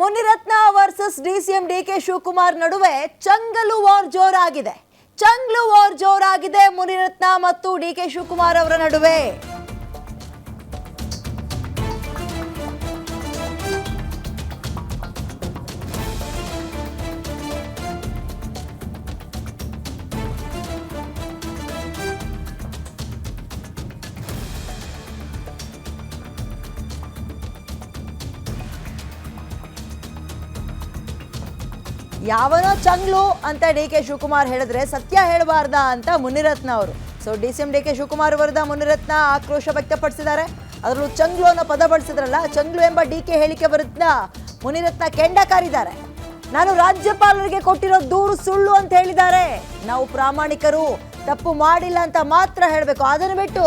Munirathna versus DCM D K Shivakumar ನಡುವೆ ಚಂಗಲು war ಜೋರಾಗಿದೆ. ಚಂಗ್ಲು ವಾರ್ ಜೋರಾಗಿದೆ ಮುನಿರತ್ನ ಮತ್ತು ಡಿ ಕೆ ಶಿವಕುಮಾರ್ ಅವರ ನಡುವೆ. ಯಾವನೋ ಚಂಗ್ಲು ಅಂತ ಡಿ ಕೆ ಶಿವಕುಮಾರ್ ಹೇಳಿದ್ರೆ ಸತ್ಯ ಹೇಳಬಾರ್ದ ಅಂತ ಮುನಿರತ್ನ ಅವರು. So D C M D K Shivakumar ವಿರುದ್ಧ ಮುನಿರತ್ನ ಆಕ್ರೋಶ ವ್ಯಕ್ತಪಡಿಸಿದ್ದಾರೆ. ಅದರಲ್ಲೂ ಚಂಗ್ಲು ಅನ್ನೋ ಪದ ಬಳಸಿದ್ರಲ್ಲ, ಚಂಗ್ಲು ಎಂಬ ಡಿ ಕೆ ಹೇಳಿಕೆ ವಿರುದ್ಧ ಮುನಿರತ್ನ ಕೆಂಡ ಕಾರಿದ್ದಾರೆ ನಾನು ರಾಜ್ಯಪಾಲರಿಗೆ ಕೊಟ್ಟಿರೋ ದೂರು ಸುಳ್ಳು ಅಂತ ಹೇಳಿದ್ದಾರೆ. ನಾವು ಪ್ರಾಮಾಣಿಕರು, ತಪ್ಪು ಮಾಡಿಲ್ಲ ಅಂತ ಮಾತ್ರ ಹೇಳಬೇಕು. ಅದನ್ನು ಬಿಟ್ಟು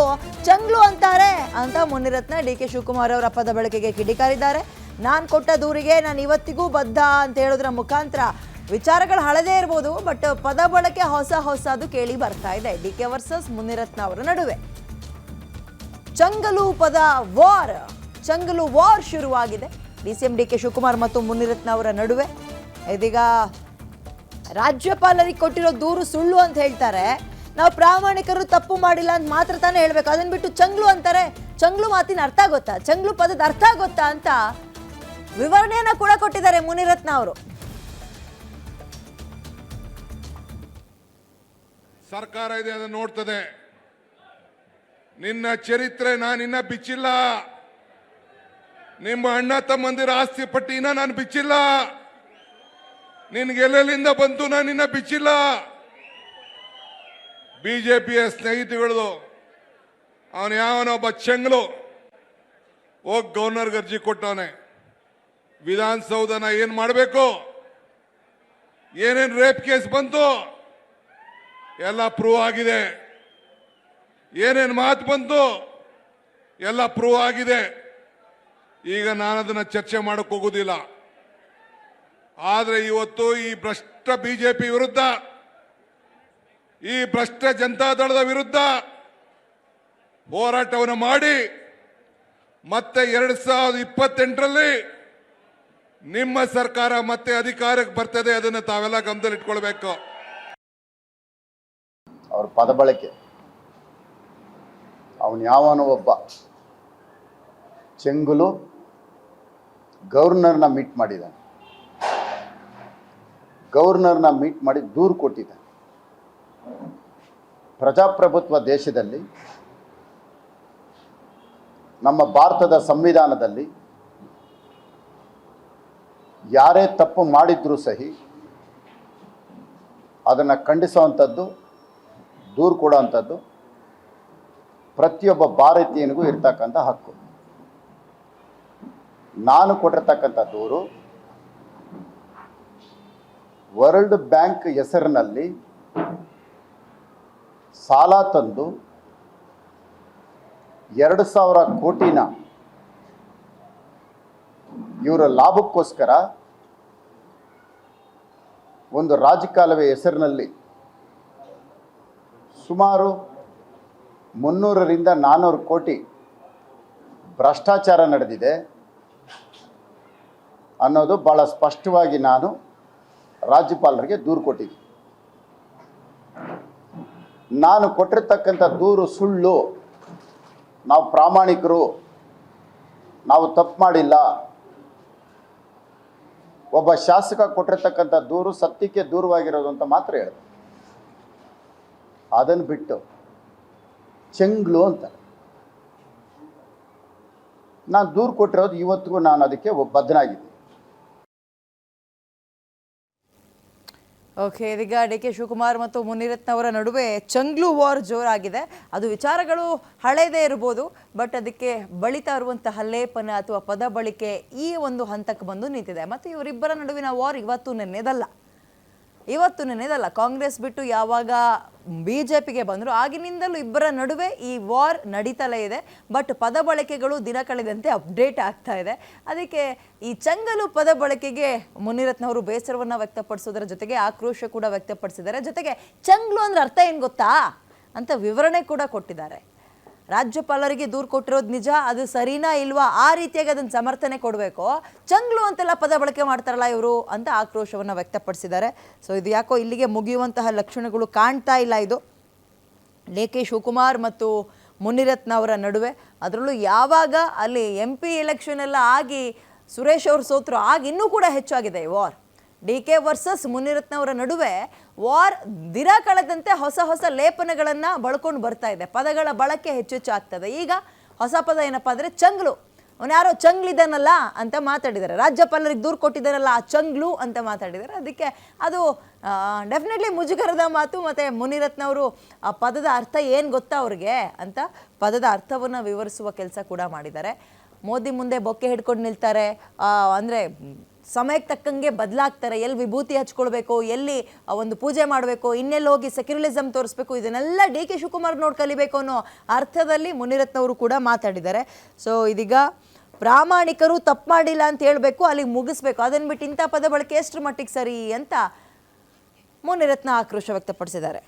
ಚಂಗ್ಲು ಅಂತಾರೆ ಅಂತ ಮುನಿರತ್ನ ಡಿ ಕೆ ಶಿವಕುಮಾರ್ ಅವರ ಪದ ಬಳಕೆಗೆ ಕಿಡಿಕಾರಿದ್ದಾರೆ. ನಾನು ಕೊಟ್ಟ ದೂರಿಗೆ ನಾನು ಇವತ್ತಿಗೂ ಬದ್ಧ ಅಂತ ಹೇಳೋದ್ರ ಮುಖಾಂತರ ವಿಚಾರಗಳು ಹಳದೇ ಇರ್ಬೋದು ಬಟ್ ಪದ ಬಳಕೆ ಹೊಸ ಹೊಸದು ಕೇಳಿ ಬರ್ತಾ ಇದೆ. ಡಿ ಕೆ ವರ್ಸಸ್ ಮುನಿರತ್ನ ಅವರ ನಡುವೆ. ಚಂಗಲು ಪದ ವಾರ್, ಚಂಗಲು ವಾರ್ ಶುರುವಾಗಿದೆ. D C M D K Shivakumar ಮತ್ತು ಮುನಿರತ್ನ ಅವರ ನಡುವೆ. ಇದೀಗ ರಾಜ್ಯಪಾಲರಿಗೆ ಕೊಟ್ಟಿರೋ ದೂರು ಸುಳ್ಳು ಅಂತ ಹೇಳ್ತಾರೆ. ನಾವು ಪ್ರಾಮಾಣಿಕರು ತಪ್ಪು ಮಾಡಿಲ್ಲ ಅಂತ ಮಾತ್ರ ತಾನೇ ಹೇಳ್ಬೇಕು. ಅದನ್ನ ಬಿಟ್ಟು ಚಂಗ್ಲು ಅಂತಾರೆ. ಚಂಗ್ಲು ಮಾತಿನ ಅರ್ಥ ಗೊತ್ತಾ? ಚಂಗ್ಲು ಪದದ ಅರ್ಥ ಗೊತ್ತಾ ಅಂತ ವಿವರಣೆಯನ್ನ ಕೂಡ ಕೊಟ್ಟಿದ್ದಾರೆ ಮುನಿರತ್ನ ಅವರು. ಸರ್ಕಾರ ಇದೆ ಅದನ್ನು ನೋಡ್ತದೆ. ನಿನ್ನ ಚರಿತ್ರೆ ನಾನಿನ್ನ ಬಿಚ್ಚಿಲ್ಲ. ನಿಮ್ಮ ಅಣ್ಣ ತಮ್ಮಂದಿರ ಆಸ್ತಿ ಪಟ್ಟಿನ ನಾನು ಬಿಚ್ಚಿಲ್ಲ. ನಿನ್ಗೆ ಎಲ್ಲೆಲ್ಲಿಂದ ಬಂತು ನಾನು ಇನ್ನ ಬಿಚ್ಚಿಲ್ಲ. ಬಿಜೆಪಿಯ ಸ್ನೇಹಿತಗಳದು ಅವನು ಯಾವನೊಬ್ಬ ಚೆಂಗ್ಲು ಹೋಗಿ ಗವರ್ನರ್ಗೆ ಅರ್ಜಿ ಕೊಟ್ಟವನೆ. ವಿಧಾನಸೌಧನ ಏನ್ ಮಾಡಬೇಕು? ಏನೇನ್ ರೇಪ್ ಕೇಸ್ ಬಂತು? ಎಲ್ಲ ಪ್ರೂವ್ ಆಗಿದೆ. ಏನೇನು ಮಾತು ಬಂತು? ಎಲ್ಲ ಪ್ರೂವ್ ಆಗಿದೆ. ಈಗ ನಾನು ಅದನ್ನ ಚರ್ಚೆ ಮಾಡಕ್ ಹೋಗುದಿಲ್ಲ. ಆದ್ರೆ ಇವತ್ತು ಈ ಭ್ರಷ್ಟ ಬಿಜೆಪಿ ವಿರುದ್ಧ, ಈ ಭ್ರಷ್ಟ ಜನತಾದಳದ ವಿರುದ್ಧ ಹೋರಾಟವನ್ನು ಮಾಡಿ ಮತ್ತೆ ಎರಡ್ ಸಾವಿರದ ಇಪ್ಪತ್ತೆಂಟರಲ್ಲಿ ನಿಮ್ಮ ಸರ್ಕಾರ ಮತ್ತೆ ಅಧಿಕಾರಕ್ಕೆ ಬರ್ತದೆ, ಅದನ್ನು ತಾವೆಲ್ಲ ಗಮನದಲ್ಲಿಟ್ಕೊಳ್ಬೇಕು ಅವ್ರ ಪದ ಬಳಕೆ. ಅವನು ಯಾವನೋ ಒಬ್ಬ ಚೆಂಗುಲು ಗವರ್ನರ್ನ ಮೀಟ್ ಮಾಡಿದ್ದಾನೆ. ಗವರ್ನರ್ನ ಮೀಟ್ ಮಾಡಿ ದೂರು ಕೊಟ್ಟಿದ್ದಾನೆ. ಪ್ರಜಾಪ್ರಭುತ್ವ ದೇಶದಲ್ಲಿ, ನಮ್ಮ ಭಾರತದ ಸಂವಿಧಾನದಲ್ಲಿ ಯಾರೇ ತಪ್ಪು ಮಾಡಿದ್ರೂ ಸಹಿ, ಅದನ್ನು ಖಂಡಿಸುವಂಥದ್ದು, ದೂರು ಕೊಡುವಂಥದ್ದು, ಪ್ರತಿಯೊಬ್ಬ ಭಾರತೀಯನಿಗೂ ಇರ್ತಕ್ಕಂಥ ಹಕ್ಕು. ನಾನು ಕೊಟ್ಟಿರ್ತಕ್ಕಂಥ ದೂರು, ವರ್ಲ್ಡ್ ಬ್ಯಾಂಕ್ ಹೆಸರಿನಲ್ಲಿ ಸಾಲ ತಂದು ಎರಡು ಸಾವಿರ ಕೋಟಿನ ಇವರ ಲಾಭಕ್ಕೋಸ್ಕರ ಒಂದು ರಾಜಕಾಲುವೆ ಹೆಸರಿನಲ್ಲಿ ಸುಮಾರು ಮುನ್ನೂರರಿಂದ ನಾನ್ನೂರು ಕೋಟಿ ಭ್ರಷ್ಟಾಚಾರ ನಡೆದಿದೆ ಅನ್ನೋದು ಭಾಳ ಸ್ಪಷ್ಟವಾಗಿ ನಾನು ರಾಜ್ಯಪಾಲರಿಗೆ ದೂರು ಕೊಟ್ಟಿದ್ದೆ ನಾನು ಕೊಟ್ಟಿರ್ತಕ್ಕಂಥ ದೂರು ಸುಳ್ಳು ನಾವು ಪ್ರಾಮಾಣಿಕರು, ನಾವು ತಪ್ಪು ಮಾಡಿಲ್ಲ ಒಬ್ಬ ಶಾಸಕ ಕೊಟ್ಟಿರ್ತಕ್ಕಂಥ ದೂರು ಸತ್ಯಕ್ಕೆ ದೂರವಾಗಿರೋದು ಅಂತ ಮಾತ್ರ ಹೇಳಿದೆ. ಅದನ್ನು ಬಿಟ್ಟು ಚೆಂಗ್ಲು ಅಂತ. ನಾನು ದೂರು ಕೊಟ್ಟಿರೋದು ಇವತ್ತಿಗೂ ನಾನು ಅದಕ್ಕೆ ಬದ್ಧನಾಗಿದ್ದೀನಿ. ಓಕೆ ಇದೀಗ ಡಿ ಕೆ ಶಿವಕುಮಾರ್ ಮತ್ತು ಮುನಿರತ್ನ ಅವರ ನಡುವೆ ಚಂಗ್ಲು ವಾರ್ ಜೋರಾಗಿದೆ. ಅದು ವಿಚಾರಗಳು ಹಳೇದೇ ಇರ್ಬೋದು ಬಟ್ ಅದಕ್ಕೆ ಬಳಿತಾ ಇರುವಂತಹ ಲೇಪನ ಅಥವಾ ಪದ ಬಳಕೆ ಈ ಒಂದು ಹಂತಕ್ಕೆ ಬಂದು ನಿಂತಿದೆ. ಮತ್ತು ಇವರಿಬ್ಬರ ನಡುವಿನ ವಾರ್ ಇವತ್ತು ನೆನ್ನೆದಲ್ಲ. ಇವತ್ತು ನೆನೆದಲ್ಲ ಕಾಂಗ್ರೆಸ್ ಬಿಟ್ಟು ಯಾವಾಗ ಬಿ ಜೆ ಪಿಗೆ ಬಂದರು, ಆಗಿನಿಂದಲೂ ಇಬ್ಬರ ನಡುವೆ ಈ ವಾರ್ ನಡೀತಲೇ ಇದೆ. ಬಟ್ ಪದ ಬಳಕೆಗಳು ದಿನ ಕಳೆದಂತೆ ಅಪ್ಡೇಟ್ ಆಗ್ತಾ ಇದೆ. ಅದಕ್ಕೆ ಈ ಚಂಗಲು ಪದ ಬಳಕೆಗೆ ಮುನಿರತ್ನವರು ಬೇಸರವನ್ನು ವ್ಯಕ್ತಪಡಿಸೋದರ ಜೊತೆಗೆ ಆಕ್ರೋಶ ಕೂಡ ವ್ಯಕ್ತಪಡಿಸಿದ್ದಾರೆ. ಜೊತೆಗೆ ಚಂಗ್ಲು ಅಂದ್ರೆ ಅರ್ಥ ಏನು ಗೊತ್ತಾ? ಅಂತ ವಿವರಣೆ ಕೂಡ ಕೊಟ್ಟಿದ್ದಾರೆ. ರಾಜ್ಯಪಾಲರಿಗೆ ದೂರು ಕೊಟ್ಟಿರೋದು ನಿಜ, ಅದು ಸರಿನಾ ಇಲ್ವಾ? ಆ ರೀತಿಯಾಗಿ ಅದನ್ನು ಸಮರ್ಥನೆ ಕೊಡಬೇಕು. ಚಂಗ್ಲು ಅಂತೆಲ್ಲ ಪದ ಬಳಕೆ ಮಾಡ್ತಾರಲ್ಲ ಇವರು ಅಂತ ಆಕ್ರೋಶವನ್ನು ವ್ಯಕ್ತಪಡಿಸಿದ್ದಾರೆ. ಸೊ ಇದು ಯಾಕೋ ಇಲ್ಲಿಗೆ ಮುಗಿಯುವಂತಹ ಲಕ್ಷಣಗಳು ಕಾಣ್ತಾ ಇಲ್ಲ ಇದು. ಡಿ ಕೆ ಶಿವಕುಮಾರ್ ಮತ್ತು ಮುನಿರತ್ನ ಅವರ ನಡುವೆ. ಅದರಲ್ಲೂ ಯಾವಾಗ ಅಲ್ಲಿ ಎಂ ಪಿ ಎಲೆಕ್ಷನ್ ಎಲ್ಲ ಆಗಿ ಸುರೇಶ್ ಅವರು ಸೋತರು ಆಗ ಇನ್ನೂ ಕೂಡ ಹೆಚ್ಚಾಗಿದೆ war. D K versus Munirathna ಅವರ ನಡುವೆ ವಾರ್ ದಿನ ಕಳೆದಂತೆ ಹೊಸ ಹೊಸ ಲೇಪನಗಳನ್ನು ಬಳ್ಕೊಂಡು ಬರ್ತಾ ಇದೆ. ಪದಗಳ ಬಳಕೆ ಹೆಚ್ಚೆಚ್ಚು ಆಗ್ತದೆ. ಈಗ ಹೊಸ ಪದ ಏನಪ್ಪ ಅಂದರೆ ಚಂಗ್ಲು. ಅವನು ಯಾರೋ ಚಂಗ್ಲಿದ್ದಾನಲ್ಲ ಅಂತ ಮಾತಾಡಿದ್ದಾರೆ ರಾಜ್ಯಪಾಲರಿಗೆ ದೂರು ಕೊಟ್ಟಿದ್ದಾರಲ್ಲ ಆ ಚಂಗ್ಲು ಅಂತ ಮಾತಾಡಿದ್ದಾರೆ ಅದಕ್ಕೆ ಅದು ಡೆಫಿನೆಟ್ಲಿ ಮುಜುಗರದ ಮಾತು ಮತ್ತು ಮುನಿರತ್ನವರು ಆ ಪದದ ಅರ್ಥ ಏನು ಗೊತ್ತಾ ಅವ್ರಿಗೆ ಅಂತ ಪದದ ಅರ್ಥವನ್ನು ವಿವರಿಸುವ ಕೆಲಸ ಕೂಡ ಮಾಡಿದ್ದಾರೆ. ಮೋದಿ ಮುಂದೆ ಬೊಕ್ಕೆ ಹಿಡ್ಕೊಂಡು ನಿಲ್ತಾರೆ. ಅಂದರೆ ಸಮಯಕ್ಕೆ ತಕ್ಕಂಗೆ ಬದಲಾಗ್ತಾರೆ, ಎಲ್ಲಿ ವಿಭೂತಿ ಹಚ್ಕೊಳ್ಬೇಕು, ಎಲ್ಲಿ ಒಂದು ಪೂಜೆ ಮಾಡಬೇಕು, ಇನ್ನೆಲ್ಲಿ ಹೋಗಿ ಸೆಕ್ಯುಲರಿಸಮ್ ತೋರಿಸ್ಬೇಕು, ಇದನ್ನೆಲ್ಲ ಡಿ ಕೆ ಶಿವಕುಮಾರ್ ನೋಡಿ ಕಲಿಬೇಕು ಅನ್ನೋ ಅರ್ಥದಲ್ಲಿ ಮುನಿರತ್ನವರು ಕೂಡ ಮಾತಾಡಿದ್ದಾರೆ. ಸೊ ಇದೀಗ ಪ್ರಾಮಾಣಿಕರು ತಪ್ಪು ಮಾಡಿಲ್ಲ ಅಂತ ಹೇಳಬೇಕು, ಅಲ್ಲಿಗೆ ಮುಗಿಸ್ಬೇಕು. ಅದನ್ನು ಬಿಟ್ಟು ಇಂಥ ಪದ ಬಳಕೆ ಎಷ್ಟರ ಮಟ್ಟಿಗೆ ಸರಿ ಅಂತ ಮುನಿರತ್ನ ಆಕ್ರೋಶ ವ್ಯಕ್ತಪಡಿಸಿದ್ದಾರೆ.